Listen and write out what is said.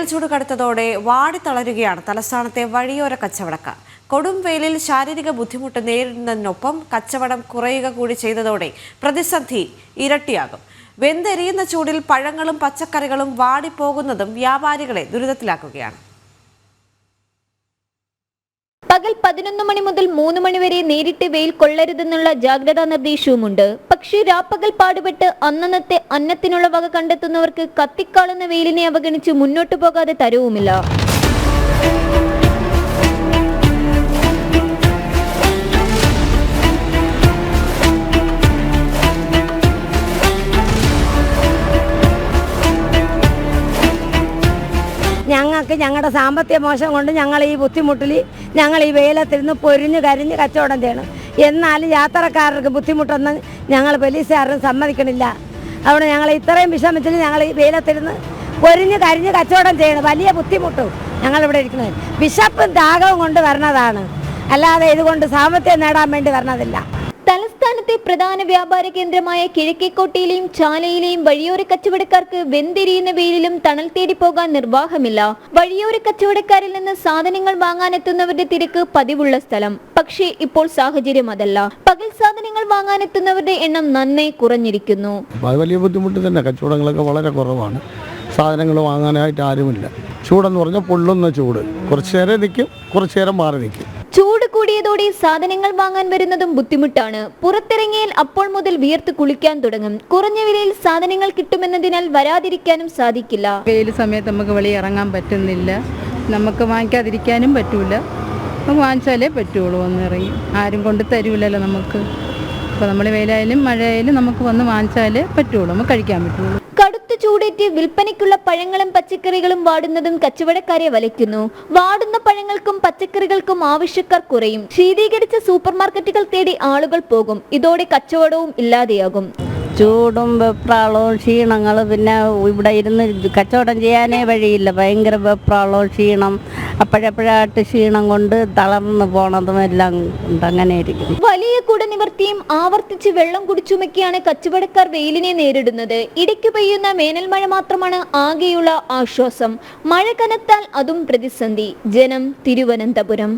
വേനൽ ചൂട് കടുത്തതോടെ വാടിത്തളരുകയാണ് തലസ്ഥാനത്തെ വഴിയോര കച്ചവടക്കാർ. കൊടും വെയിലിൽ ശാരീരിക ബുദ്ധിമുട്ട് നേരിടുന്നതിനൊപ്പം കച്ചവടം കുറയുക കൂടി ചെയ്തതോടെ പ്രതിസന്ധി ഇരട്ടിയാകും. വെന്തെരിയുന്ന ചൂടിൽ പഴങ്ങളും പച്ചക്കറികളും വാടിപ്പോകുന്നതും വ്യാപാരികളെ ദുരിതത്തിലാക്കുകയാണ്. പകൽ പതിനൊന്ന് മണി മുതൽ മൂന്ന് മണി വരെ നേരിട്ട് വെയിൽ കൊള്ളരുതെന്നുള്ള ജാഗ്രതാ നിർദ്ദേശവുമുണ്ട്. പക്ഷേ രാപ്പകൽ പാടുപെട്ട് അന്നന്നത്തെ അന്നത്തിനുള്ള വക കണ്ടെത്തുന്നവർക്ക് കത്തിക്കാളുന്ന വെയിലിനെ അവഗണിച്ച് മുന്നോട്ടു പോകാതെ തരവുമില്ല. ഞങ്ങൾക്ക് ഞങ്ങളുടെ സാമ്പത്തിക മോശം കൊണ്ട് ഞങ്ങൾ ഈ ബുദ്ധിമുട്ടിൽ ഞങ്ങൾ ഈ വെയിലത്തിരുന്ന് പൊരിഞ്ഞ് കരിഞ്ഞ് കച്ചവടം ചെയ്യണം. എന്നാലും യാത്രക്കാർക്ക് ബുദ്ധിമുട്ടൊന്നും ഞങ്ങൾ പോലീസുകാരും സമ്മതിക്കണില്ല. അതുകൊണ്ട് ഞങ്ങൾ ഇത്രയും വിഷമിച്ചിൽ ഞങ്ങൾ ഈ വെയിലത്തിരുന്ന് പൊരിഞ്ഞ് കരിഞ്ഞ് കച്ചവടം ചെയ്യണം. വലിയ ബുദ്ധിമുട്ടും ഞങ്ങളിവിടെ ഇരിക്കുന്നത്. വിശപ്പും ദാഹവും കൊണ്ട് വരണതാണ്. അല്ലാതെ ഇതുകൊണ്ട് സാമ്പത്തികം നേടാൻ വേണ്ടി വരണതില്ല. തലസ്ഥാനത്തെ പ്രധാന വ്യാപാര കേന്ദ്രമായ കിഴക്കേക്കോട്ടയിലെയും ചാലയിലെയും വഴിയോര കച്ചവടക്കാർക്ക് വെന്തിരിയുന്ന വെയിലിലും തണൽ തേടി പോകാൻ നിർവാഹമില്ല. വഴിയോര കച്ചവടക്കാരിൽ നിന്ന് സാധനങ്ങൾ വാങ്ങാനെത്തുന്നവരുടെ തിരക്ക് പതിവുള്ള സ്ഥലം. പക്ഷേ ഇപ്പോൾ സാഹചര്യം അതല്ല. പകൽ സാധനങ്ങൾ വാങ്ങാനെത്തുന്നവരുടെ എണ്ണം നന്നേ കുറഞ്ഞിരിക്കുന്നു. വലിയ ബുദ്ധിമുട്ട് തന്നെ. കച്ചവടങ്ങളൊക്കെ വളരെ കുറവാണ്. സാധനങ്ങൾ വാങ്ങാനായിട്ട് ആരുമില്ല. ചൂടെന്ന് പറഞ്ഞാൽ പൊള്ളുന്ന ചൂട്. കുറച്ചു നേരം നിൽക്കും കുറച്ചു നേരം മാറി നിൽക്കും ചൂട് കൂടിയതോടെ സാധനങ്ങൾ വാങ്ങാൻ വരുന്നതും ബുദ്ധിമുട്ടാണ്. പുറത്തിറങ്ങിയാൽ അപ്പോൾ മുതൽ വിയർത്ത് കുളിക്കാൻ തുടങ്ങും. കുറഞ്ഞ വിലയിൽ സാധനങ്ങൾ കിട്ടുമെന്നതിനാൽ വരാതിരിക്കാനും സാധിക്കില്ല. വെയിൽ സമയത്ത് നമുക്ക് വെളിയിൽ ഇറങ്ങാൻ പറ്റുന്നില്ല. നമുക്ക് വാങ്ങിക്കാതിരിക്കാനും പറ്റൂല. നമുക്ക് വാങ്ങിച്ചാലേ പറ്റുള്ളൂ ഒന്ന് ഇറങ്ങി. ആരും കൊണ്ട് തരൂലല്ലോ നമുക്ക്. അപ്പോൾ നമ്മൾ വെയിലായാലും മഴയായാലും നമുക്ക് വന്ന് വാങ്ങിച്ചാലേ പറ്റുള്ളൂ. നമുക്ക് കഴിക്കാൻ പറ്റുള്ളൂ. ചൂടേറ്റ് വിൽപ്പനയ്ക്കുള്ള പഴങ്ങളും പച്ചക്കറികളും വാടുന്നതും കച്ചവടക്കാരെ വലയ്ക്കുന്നു. വാടുന്ന പഴങ്ങൾക്കും പച്ചക്കറികൾക്കും ആവശ്യക്കാർ കുറയും. ശീതീകരിച്ച സൂപ്പർമാർക്കറ്റുകൾ തേടി ആളുകൾ പോകും. ഇതോടെ കച്ചവടവും ഇല്ലാതെയാകും. ചൂടും വെപ്രാളവും ക്ഷീണങ്ങൾ പിന്നെ ഇവിടെ ഇരുന്ന് കച്ചവടം ചെയ്യാനേ വഴിയില്ല. ഭയങ്കര വെപ്രാളവും ക്ഷീണം. അപ്പോഴപ്പോഴായിട്ട് ക്ഷീണം കൊണ്ട് തളർന്നു പോണതും എല്ലാം അങ്ങനെ ഇരിക്കും വലിയ കുട നിവർത്തിയും ആവർത്തിച്ച് വെള്ളം കുടിച്ചുമൊക്കെയാണ് കച്ചവടക്കാർ വെയിലിനെ നേരിടുന്നത്. ഇടയ്ക്ക് പെയ്യുന്ന വേനൽ മഴ മാത്രമാണ് ആകെയുള്ള ആശ്വാസം. മഴ കനത്താൽ അതും പ്രതിസന്ധി. ജനം തിരുവനന്തപുരം.